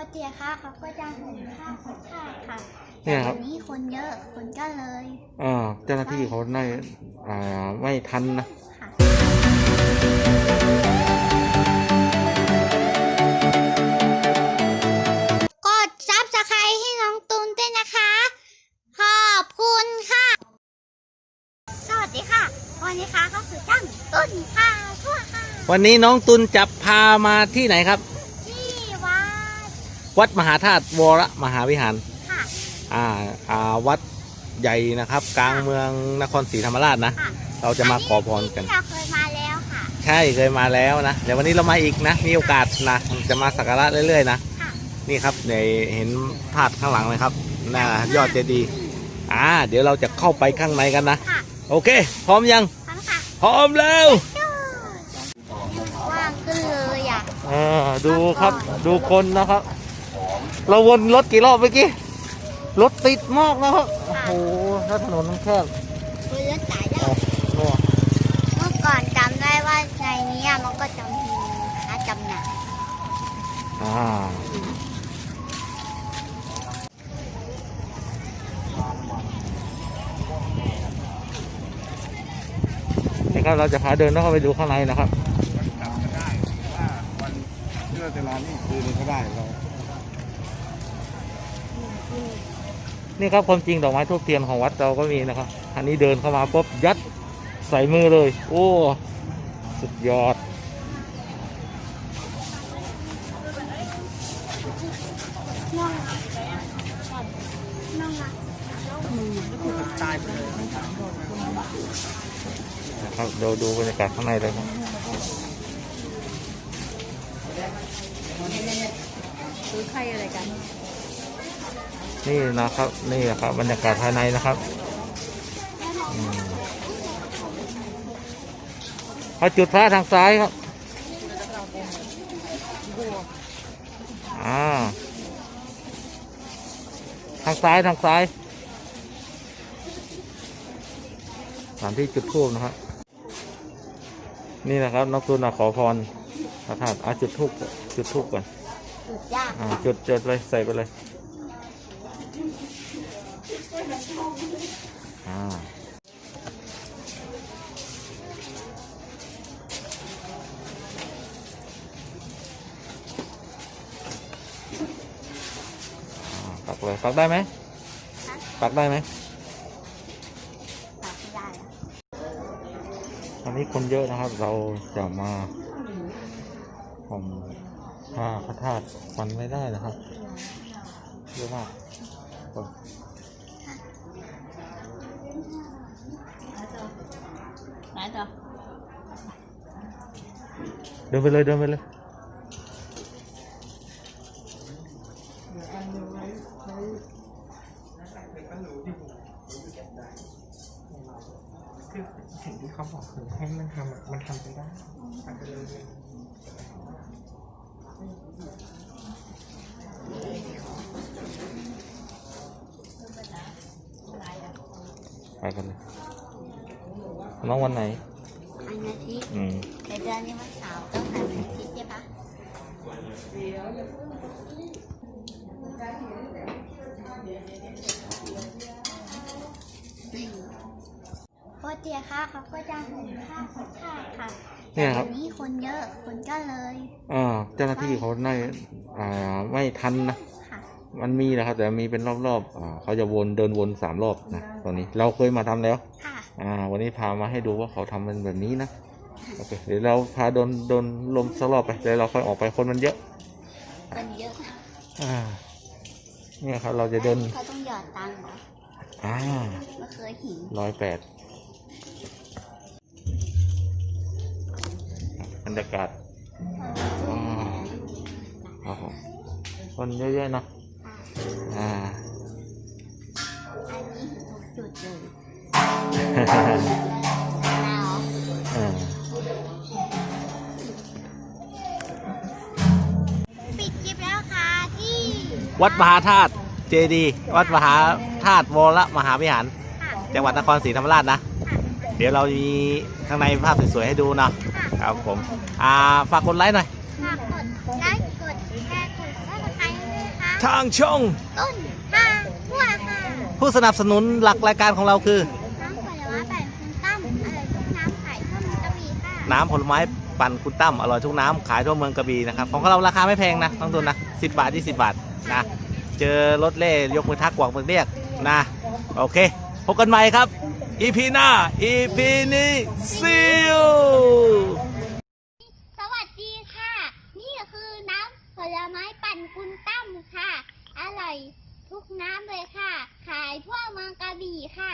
กติค่ะเขาก็จะเห็นภาพพระธาตุค่ะเนี่แต่ยครัวับ นนี้คนเยอะคนก็เลยอ่าเจ้าหน้าที่เขาได้อ่าไม่ทันนะ ค่ะ กดซับสไครต์ให้น้องตูนด้วยนะคะ ขอบคุณค่ะ สวัสดีค่ะ วันนี้ค่ะก็คือตั้งตุนพาทั่วค่ะ วันนี้น้องตุลจับพามาที่ไหนครับที่วัด วัดมหาธาตุวรมหาวิหารค่ะอ่าอ่าวัดใหญ่นะครับ กลางเมืองนครศรีธรรมราชนะ ค่ะเราจะมาขอพรกัน ที่เราเคยมาแล้วค่ะ ใช่เคยมาแล้วนะ เดี๋ยววันนี้เรามาอีกนะ มีโอกาสนะ จะมาสักการะเรื่อยๆนะ ค่ะ นี่ครับในเห็นธาตุข้างหลังไหมครับหน้ายอดเจดีย์อ่า เดี๋ยวเราจะเข้าไปข้างในกันนะ ค่ะโอเค พร้อมยังทั้งค่ะพร้อมแล้วว่างขึ้นเลยอะ อ่าดูครับ ดูคนนะครับ เราวนรถกี่รอบเมื่อกี้ รถติดมากนะครับ โอ้โหถ้าถนนมันแคบคุยเรื่องสายแล้วโอ้โหเมื่อก่อนจำได้ว่าในนี้อะมันก็จะมีค้าจำหน่ายอ่านี่ครับเราจะพาเดินเข้าไปดูข้างในนะครับกลับมาได้ว่าวันที่เราจะรอนี่คืนก็ได้เรา นี่ครับความจริงดอกไม้ทูบเทียนของวัดเราก็มีนะครับ อันนี้เดินเข้ามาปุ๊บยัดใส่มือเลย โอ้ สุดยอดนะครับเราดูบรรยากาศข้างในเลยครับซื้อใครอะไรกัน นี่นะครับ นี่นะครับบรรยากาศภายในนะครับอืมเอาจุดพระทางซ้ายครับอ่าทางซ้ายทางซ้ายสถานที่จุดทูบนะครับ นี่นะครับนักตุนขอพรพระธาตุอาจุดทูบจุดทูบก่อนสุดยากอ่าจุดจุดเลยใส่ไปเลยอ่าอ่า ปักเลยปักได้ไหมปักได้ไหมตัดไม่ได้อะตอนนี้คนเยอะนะครับ เราจะมาผมผ้าพระธาตุฟันไม่ได้นะครับเยอะมากคน ไหนต่อเดินไปเลยเดินไปเลยคือสิ่งที่เขาบอกคือให้มันทำมันทำไปได้ทำไปเลยไปกันเลย น้องวันไหนอันอาทิตย์อืมในเดือนนี้วันเสาร์ต้องถ่ายวันอาทิตย์ใช่ปะปกติค่ะเขาก็จะเห็นภาพพระธาตุค่ะเนี่แต่ยครัวับ นนี้คนเยอะคนก็เลย อ่าเจ้าหน้าที่เขาได้อ่าไม่ทันนะค่ะ มันมีนะครับ แต่มีเป็นรอบๆอ่าเขาจะวนเดินวนสามรอบนะตอนนี้เราเคยมาทำแล้ว ค่ะ อ่า วันนี้พามาให้ดูว่าเขาทำเป็นแบบนี้นะโอเคเดี๋ยวเราพาเดินเดินลมสักรอบไปเดี๋ยวเราค่อยออกไปคนมันเยอะคนเยอะอ่า เนี่ยครับ เราจะเดินเขาต้องหยอดตังค์เหรออ่าไม่เคยเห็นร้อยแปดบรรยากาศอ่าครับผมคนเยอะๆเนอะ อ่าจุดเลยเออปิดคลิปแล้วค่ะที่วัดมหาธาตุเจดีย์วัดมหาธาตุวรมหาวิหาร ค่ะจังหวัดนครศรีธรรมราชนะ เดี๋ยวเรามีข้างในภาพสวยๆให้ดูเนาะค่ะครับผม อ่าฝากกดไลค์หน่อย ฝากกดไลค์กดแชร์กดซับสไครต์ด้วย ทางช่อง ต้นห้าหัวค่ะผู้สนับสนุนหลักรายการของเราคือ น้ำผลไม้แป่นคุณตั้มอร่อยทุกน้ำขายทั่วเมืองกระบี่ค่ะน้ำผลไม้ปั่นคุณตั้มอร่อยทุกน้ำขายทั่วเมืองกระบี่นะครับ ของเราราคาไม่แพงนะต้องตุนนะสิบาท 20 บาทนะเจอรถเล่ยกมือทักกวักมือเรียกนะ โอเค พบกันใหม่ครับ EP หน้า EP นี้ see you สวัสดีค่ะ นี่คือน้ำผลไม้ปั่นคุณตั้มค่ะ อยทุกน้ำเลยค่ะ ขายทั่วเมืองกระบี่ค่ะ